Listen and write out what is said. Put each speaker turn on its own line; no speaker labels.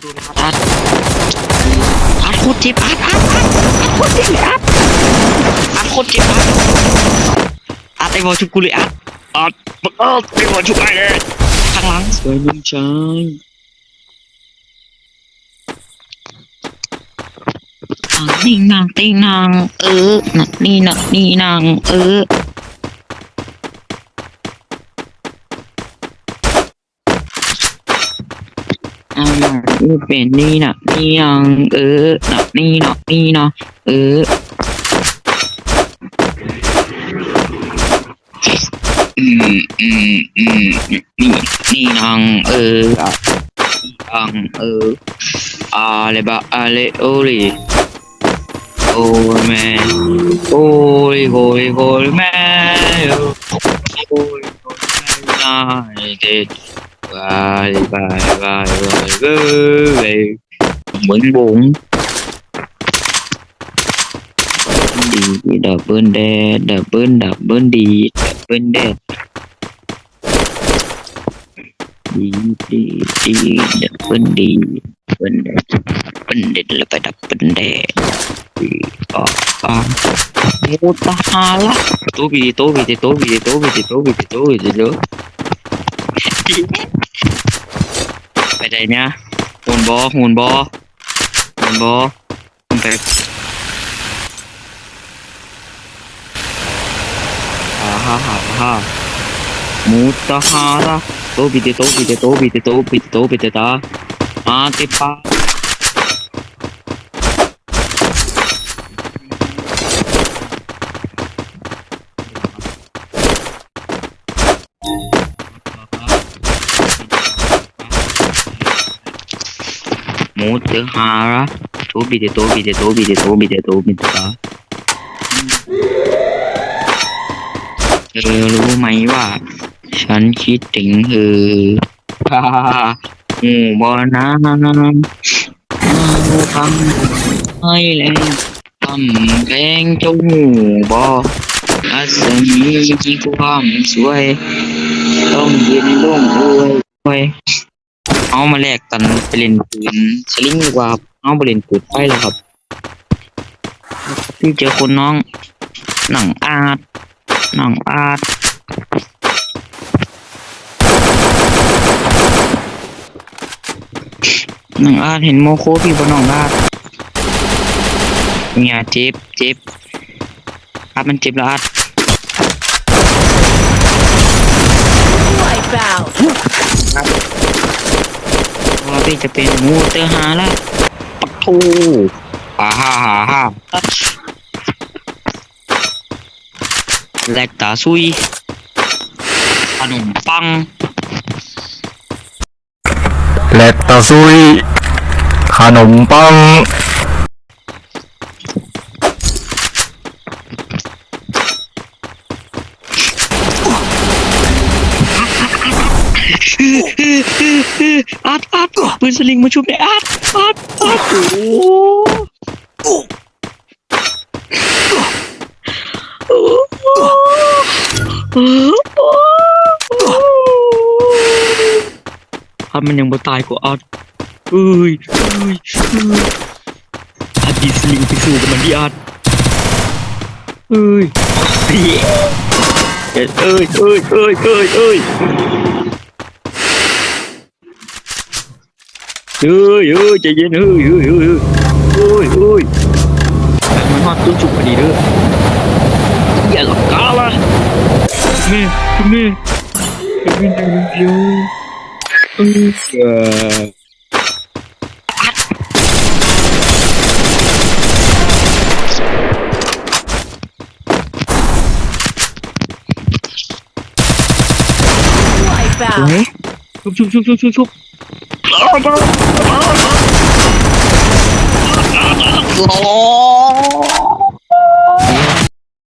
อัดอัดโคตรเจ็บอัดอัดอัดอัดโคตรเจ็บอัดอัดโคตรเจ็บอัดอัดไอ้บอลชุบกูเลยอัดอัดอัดไอ้บอลชุบไปเลยข้างหลังสวยลุงชายอะนี่นางตีนางเออนักนี่นักนี่นางเออ อ่านี่เป็นนี่นะนี่ยังเออนะนี่นะนี่นะเอออืมอืมอืมนี่นี่นางเอออังเอออะไรบะอะไรโอริโอ้แม่โอ้ยโอ้ยโอ้ยแม่โอ้ยโอ้ยแม่นายเด็ด Vai, vai, vai, vai, vai, vai. Vẫn bốn. Đi, đập bên đe, đập bên, đập bên đi, đập bên đe. Đi, đi, đi, đập bên đi, bên đe. Bên đe là phải đập bên đe. Đi, ờ, ờ. Mô ta ha lá. Tố bì, tố bì, tố bì, tố bì, tố bì, tố bì, tố bì, tố bì, tố bì, ไปไหนเนี่ยหุ่นบอหุ่นบอหุ่นบอหุ่นไปอ่าฮ่าฮ่าฮ่ามูตาฮาระโตบิเตโตบิเตโตบิเตโตบิเตโตบิเตตาอาเตปา มูตาฮาระโตบิเตโตบิเตโตบิเตโตบิเตโตบิเตตาเธอรู้ไหมว่า ฉันคิดถึงเธอฮ่าฮ่าฮ่าหมู่บอน้ำมาทำให้แรงทำแรงเจ้าหมู่บออาสมีที่ความสวย ต้องยินร่วมรวยรวย เอามาแลกกันไปเล่นปืนสลิงดีกว่าเอาไปเล่นปืนไฟแล้วครับพี่เจอคนน้อง หนังอาดหนังอาดหนังอาดเห็นโมโคพี่บนน้องอาดเนี่ยเจ็บเจ็บอาดมันเจ็บแล้วอาด
Wipeout.
ว่าพี่จะเป็นมูเตอร์ฮาละปักทูอ่าฮ่าฮ่าฮ่าแลกตาซุยขนมปัง
และตะซุยขนมปัง
อัดอัดปืนสลิงมาชุบได้อัดอัดอัดโอ้อัดมันยังบ่ตายกว่าอัดเอ้ยเอ้ยเอ้ยอัดดีสลิงไปสู้กับมันดิอัดเอ้ยเอ้ยเอ้ยเอ้ยเอ้ยเอ้ย Ui, ui, chạy yên, ui, ui, ui, ui Ui, ui Mình hoa tuôn chụp đi đưa
Dạ
gặp cá là Nè, nè. Nè, nè, nè, nè Ui, Chụp, chụp, chụp, chụp, chụp โอ้